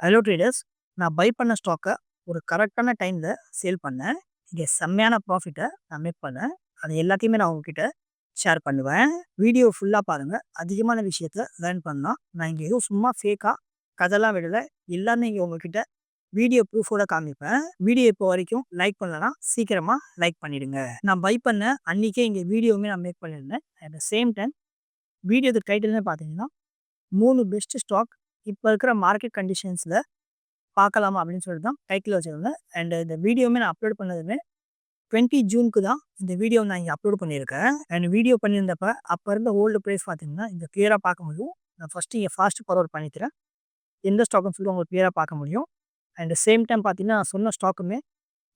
Hello traders நான் by பண்ண ஸ்டாக்கை ஒரு கரெக்டான டைமில் சேல் பண்ணேன். இங்கே செம்மையான ப்ராஃபிட்டை நான் மேக் பண்ணேன். அது எல்லாத்தையுமே நான் உங்ககிட்ட ஷேர் பண்ணுவேன். வீடியோ ஃபுல்லாக பாருங்கள் அதிகமான விஷயத்த லேர்ன் பண்ணலாம். நான் இங்கே எதுவும் சும்மா ஃபேக்காக கதெல்லாம் விடலை. எல்லாமே இங்கே உங்ககிட்ட வீடியோ ப்ரூஃபோட காமிப்பேன். வீடியோ இப்போ வரைக்கும் லைக் பண்ணலன்னா சீக்கிரமாக லைக் பண்ணிடுங்க. நான் பை பண்ண அன்றைக்கே இங்கே வீடியோவுமே நான் மேக் பண்ணியிருந்தேன். அட் த சேம் டைம் வீடியோக்கு டைட்டில்னு பார்த்தீங்கன்னா மூணு பெஸ்ட் ஸ்டாக் இப்போ இருக்கிற மார்க்கெட் கண்டிஷன்ஸில் பார்க்கலாமா அப்படின்னு சொல்லிட்டு தான் டைட்டில் வச்சுருந்தேன். அண்ட் இந்த வீடியோவுமே நான் அப்லோட் பண்ணதுமே டுவெண்ட்டி ஜூனுக்கு தான் இந்த வீடியோ நான் இங்கே அப்லோட் பண்ணியிருக்கேன். அண்ட் வீடியோ பண்ணியிருந்தப்ப அப்போ இருந்த ஓல்டு ப்ரைஸ் பார்த்தீங்கன்னா இந்த கிளியராக பார்க்க முடியும். நான் ஃபஸ்ட்டு இங்கே ஃபாஸ்ட்டு ஃபார்வர்ட் பண்ணித்தரேன் எந்த ஸ்டாக்குன்னு சொல்லி உங்களுக்கு கிளியராக பார்க்க முடியும். அண்ட் சேம் டைம் பார்த்தீங்கன்னா நான் சொன்ன ஸ்டாக்குமே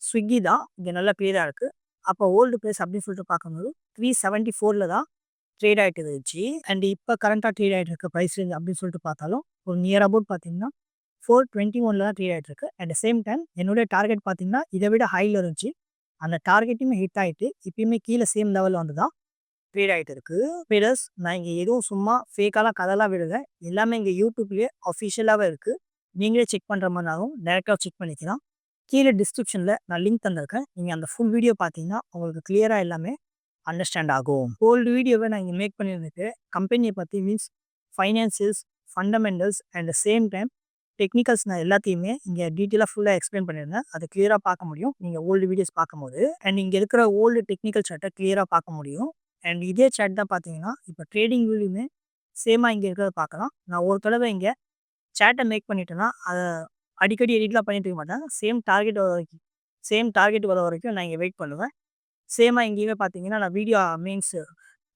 ஸ்விக்கி தான். இங்கே நல்லா கிளியராக இருக்குது அப்போ ஓல்டு ப்ரைஸ் அப்படின்னு சொல்லிட்டு பார்க்கும்போது த்ரீ செவன்ட்டி ஃபோரில் தான் ட்ரேட் ஆகிட்டு இருந்துச்சு. அண்ட் இப்போ கரண்ட்டாக ட்ரேட் ஆகிட்டு இருக்க ப்ரைஸ் ரேஞ்ச் அப்படின்னு சொல்லிட்டு பார்த்தாலும் ஒரு நியர் அபவுட் பார்த்தீங்கன்னா ஃபோர் டுவெண்ட்டி ஒனில் தான் ட்ரேட் ஆகிட்டு இருக்கு. அட் சேம் டைம் என்னுடைய டார்கெட் பார்த்தீங்கன்னா இதை விட ஹையில் இருந்துச்சு. அந்த டார்கெட்டுமே ஹிட் ஆகிட்டு இப்பயுமே கீழே சேம் லெவலில் வந்து தான் ட்ரேட் ஆகிட்டு இருக்கு. ப்ளஸ் நான் இங்கே எதுவும் சும்மா ஃபேக்காலாம் கதெல்லாம் விடலை. எல்லாமே இங்கே யூடியூப்லேயே அஃபிஷியலாகவே இருக்குது நீங்களே செக் பண்ணுற மாதிரினாலும் டேரெக்டாக செக் பண்ணிக்கலாம். கீழே டிஸ்கிரிப்ஷனில் நான் லிங்க் தந்திருக்கேன். நீங்கள் அந்த ஃபுல் வீடியோ பார்த்தீங்கன்னா உங்களுக்கு கிளியராக எல்லாமே அண்டர்ஸ்டாண்ட் ஆகும். ஓல்டு வீடியோவை நான் இங்கே மேக் பண்ணியிருந்துட்டு கம்பெனியை பற்றி means financials fundamentals and same time technicals நான் எல்லாத்தையுமே இங்கே டீட்டெயிலாக ஃபுல்லாக எக்ஸ்பிளைன் பண்ணியிருந்தேன். அதை கிளியராக பார்க்க முடியும். நீங்கள் ஓல்டு வீடியோஸ் பார்க்கும்போது அண்ட் இங்கே இருக்கிற ஓல்டு டெக்னிக்கல் சார்ட்டை கிளியராக பார்க்க முடியும். அண்ட் இதே சார்ட் தான் பார்த்தீங்கன்னா இப்போ ட்ரேடிங் வியூலையுமே சேமாக இங்கே இருக்கிறத பார்க்கலாம். நான் ஒரு தடவை இங்கே சேட்டை மேக் பண்ணிட்டேன்னா அதை அடிக்கடி எடிட்லாம் பண்ணிட்டு இருக்க மாட்டேன். சேம் டார்கெட் வர வரைக்கும் சேம் டார்கெட் வர வரைக்கும் நான் இங்கே வெயிட் பண்ணுவேன். சேமாக இங்கேயுமே பார்த்தீங்கன்னா நான் வீடியோ மீன்ஸ்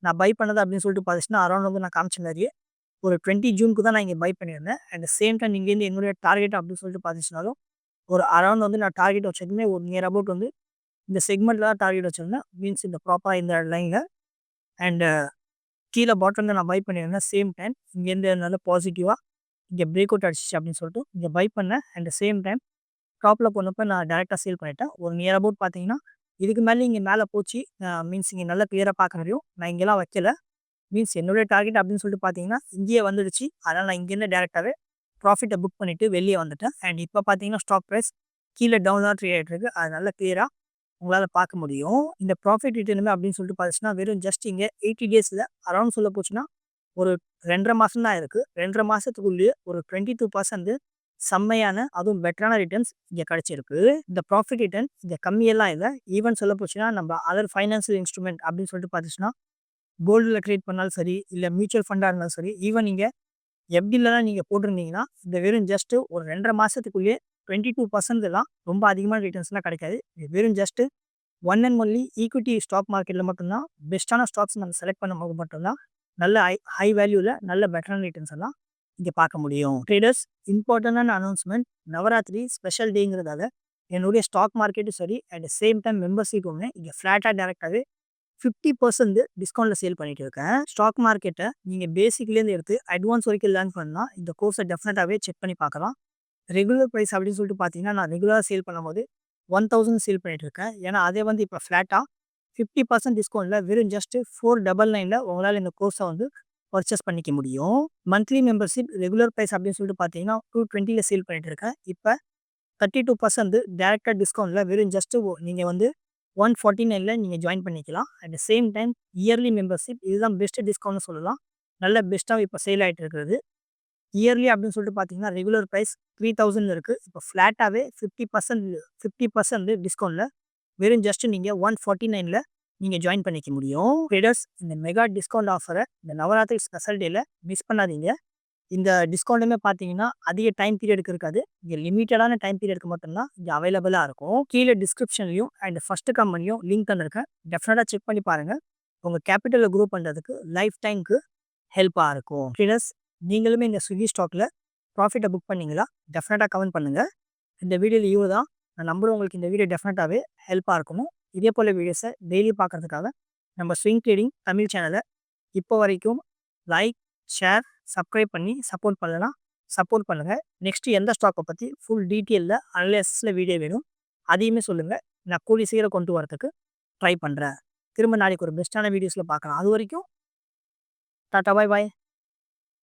நான் பை பண்ணது அப்படின்னு சொல்லிட்டு பார்த்துச்சுன்னா அரௌண்ட் வந்து நான் காமிச்ச நிறைய ஒரு டுவெண்ட்டி ஜூனுக்கு தான் நான் இங்கே பை பண்ணியிருந்தேன். அண்ட் சேம் டைம் இங்கேருந்து என்னுடைய டார்கெட் அப்படின்னு சொல்லிட்டு பார்த்துச்சுனாலும் ஒரு அரௌண்ட் வந்து நான் டார்கெட் வச்சிருந்தேன் ஒரு நியர் அபவுட் வந்து இந்த செக்மெண்ட்டில் தான் டார்கெட் வச்சுருந்தேன். மீன்ஸ் இந்த ப்ராப்பராக இந்த லைனில் அண்டு கீழே பாட்டம் நான் பை பண்ணியிருந்தேன். சேம் டைம் இங்கேருந்து நல்ல பாசிட்டிவாக இங்கே பிரேக் அவுட் அடிச்சிச்சு அப்படின்னு சொல்லிட்டு இங்கே பை பண்ணேன். அண்ட் சேம் டைம் டாப்பில் போனப்போ நான் டேரெக்டாக சேல் பண்ணிட்டேன். ஒரு நியர் அபவுட் பார்த்தீங்கன்னா இதுக்கு மேலே இங்கே மேலே போச்சு. மீன்ஸ் இங்கே நல்லா கிளியராக பார்க்க முடியும் நான் இங்கெல்லாம் வைக்கல. மீன்ஸ் என்னுடைய டார்கெட் அப்படின்னு சொல்லிட்டு பார்த்தீங்கன்னா இங்கேயே வந்துடுச்சு அதனால் நான் இங்கேருந்து டேரெக்டாகவே ப்ராஃபிட்டை புக் பண்ணிவிட்டு வெளியே வந்துட்டேன். அண்ட் இப்போ பார்த்தீங்கன்னா ஸ்டாக் ப்ரைஸ் கீழே டவுன் தான் ட்ரீ ஆகிட்டு இருக்குது அது நல்லா கிளியராக உங்களால் பார்க்க முடியும். இந்த ப்ராஃபிட் ரிட்டர்னுமே அப்படின்னு சொல்லிட்டு பார்த்துச்சுன்னா வெறும் ஜஸ்ட் இங்கே எயிட்டி டேஸில் அரௌண்ட் சொல்ல போச்சுன்னா ஒரு ரெண்டரை மாதம் தான் இருக்குது ரெண்டரை மாதத்துக்குள்ளேயே ஒரு டுவெண்ட்டி டூ பர்சன்ட் செம்மையான அதுவும் பெட்டரான ரிட்டர்ன்ஸ் இங்கே கிடச்சிருக்கு. இந்த ப்ராஃபிட் ரிட்டர்ன் இங்கே கம்மியெல்லாம் இல்லை. ஈவன் சொல்ல போச்சுன்னா நம்ம அதர் ஃபைனான்சியல் இன்ஸ்ட்ருமெண்ட் அப்படின்னு சொல்லிட்டு பார்த்துச்சுன்னா கோல்டில் க்ரியேட் பண்ணாலும் சரி இல்லை மியூச்சுவல் ஃபண்டாக இருந்தாலும் சரி ஈவன் நீங்கள் எப்படிலாம் நீங்கள் போட்டிருந்தீங்கன்னா இந்த வெறும் ஜஸ்ட்டு ஒரு ரெண்டரை மாதத்துக்குள்ளேயே டுவெண்ட்டி டூ பர்சன்ட்லாம் ரொம்ப அதிகமான ரிட்டர்ன்ஸ்லாம் கிடைக்காது. வெறும் just one and only equity stock மார்க்கெட்டில் மட்டும்தான் பெஸ்ட்டான ஸ்டாக்ஸ் நம்ம செலக்ட் பண்ணும்போது மட்டும்தான் நல்ல ஹை ஹை வேல்யூவில் நல்ல பெட்டரான ரிட்டர்ன்ஸ் எல்லாம் இங்கே பார்க்க முடியும். ட்ரேடர்ஸ் இம்பார்ட்டண்டான அனௌன்ஸ்மெண்ட் நவராத்திரி ஸ்பெஷல் டேங்கிறதால என்னுடைய ஸ்டாக் மார்க்கெட்டும் சரி அட் சேம் டைம் மெம்பர்ஸிக்குமே இங்கே ஃப்ளாட்டாக டேரெக்டாகவே ஃபிஃப்டி பர்சன்ட் டிஸ்கவுண்ட்டில் சேல் பண்ணிட்டு இருக்கேன். ஸ்டாக் மார்க்கெட்டை நீங்கள் பேசிக்லேருந்து எடுத்து அட்வான்ஸ் வரைக்கும் லேர்ன் பண்ணால் இந்த கோர்ஸை டெஃபினட்டாகவே செக் பண்ணி பார்க்கலாம். ரெகுலர் ப்ரைஸ் அப்படின்னு சொல்லிட்டு பார்த்தீங்கன்னா நான் ரெகுலராக சேல் பண்ணும்போது ஒன் தௌசண்ட் சேல் பண்ணிட்டு இருக்கேன். ஏன்னா அதே வந்து இப்போ ஃப்ளாட்டாக ஃபிஃப்டி பர்சன்ட் டிஸ்கவுண்ட்டில் வெறும் ஜஸ்ட் ஃபோர் டபுள் நைனில் உங்களால் இந்த கோர்ஸை வந்து பர்ச்சேஸ் பண்ணிக்க முடியும். மந்த்லி மெம்பர்ஷிப் ரெகுலர் ப்ரைஸ் அப்படின்னு சொல்லிட்டு பார்த்தீங்கன்னா டூ டுவெண்ட்டியில் சேல் பண்ணிட்டு இருக்கேன். இப்போ தேர்ட்டி டூ பர்சன்ட் டேரெக்டாக டிஸ்கவுண்ட்டில் வெறும் ஜஸ்ட்டு நீங்கள் வந்து ஒன் ஃபார்ட்டி நைனில் நீங்கள் ஜாயின் பண்ணிக்கலாம். At the same time early membership இதுதான் பெஸ்ட்டு டிஸ்கவுண்ட்னு சொல்லலாம். நல்ல பெஸ்ட்டாக இப்போ சேல் ஆகிட்டு இருக்கிறது இயர்லி அப்படின்னு சொல்லிட்டு பார்த்தீங்கன்னா ரெகுலர் ப்ரைஸ் த்ரீ தௌசண்ட் இருக்குது இப்போ ஃப்ளாட்டாகவே ஃபிஃப்டி பர்சன்ட் ஃபிஃப்டி பர்சன்ட் டிஸ்கவுண்ட்டில் வெறும் ஜஸ்ட் நீங்கள் ஒன் ஃபார்ட்டி நைனில் நீங்கள் ஜாயின் பண்ணிக்க முடியும். ட்ரேடர்ஸ் இந்த மெகா டிஸ்கவுண்ட் ஆஃபரை இந்த நவராத்திரி ஸ்பெஷல் டேயில் மிஸ் பண்ணாதீங்க. இந்த டிஸ்கவுண்ட்டுமே பார்த்தீங்கன்னா அதிக டைம் பீரியடுக்கு இருக்காது. இங்கே லிமிட்டடான டைம் பீரியடுக்கு மட்டும்தான் இங்கே அவைலபிளாக இருக்கும். கீழே டிஸ்கிரிப்ஷன்லையும் அண்ட் ஃபஸ்ட்டு கம்பெனியும் லிங்க் தந்திருக்கேன். டெஃபினட்டாக செக் பண்ணி பாருங்கள் உங்கள் கேபிட்டலில் குரோ பண்ணுறதுக்கு லைஃப் டைமுக்கு ஹெல்ப்பாக இருக்கும். ட்ரேடர்ஸ் நீங்களுமே இந்த ஸ்விக்கி ஸ்டாக்கில் ப்ராஃபிட்டை புக் பண்ணீங்களா? டெஃபினட்டாக கமெண்ட் பண்ணுங்கள் இந்த வீடியோவில் இவ்வளோ தான் நான் நம்புகிறேன் உங்களுக்கு இந்த வீடியோ டெஃபினட்டாகவே ஹெல்ப்பாக இருக்கணும் இதே போல் வீடியோஸை டெய்லி பார்க்குறதுக்காக நம்ம ஸ்விங் ட்ரேடிங் தமிழ் சேனலை இப்போ வரைக்கும் லைக் ஷேர் சப்ஸ்கிரைப் பண்ணி சப்போர்ட் பண்ணலாம் சப்போர்ட் பண்ணுங்கள் நெக்ஸ்ட்டு எந்த ஸ்டாக்கை பற்றி ஃபுல் டீட்டெயிலில் அனலைஸில் வீடியோ வேணும் அதையுமே சொல்லுங்கள் நான் கூலி சீக்கிரம் கொண்டு வரதுக்கு ட்ரை பண்ணுறேன் திரும்ப நாளைக்கு ஒரு பெஸ்ட்டான வீடியோஸில் பார்க்கலாம். அது வரைக்கும் டாட்டா பாய் பாய்.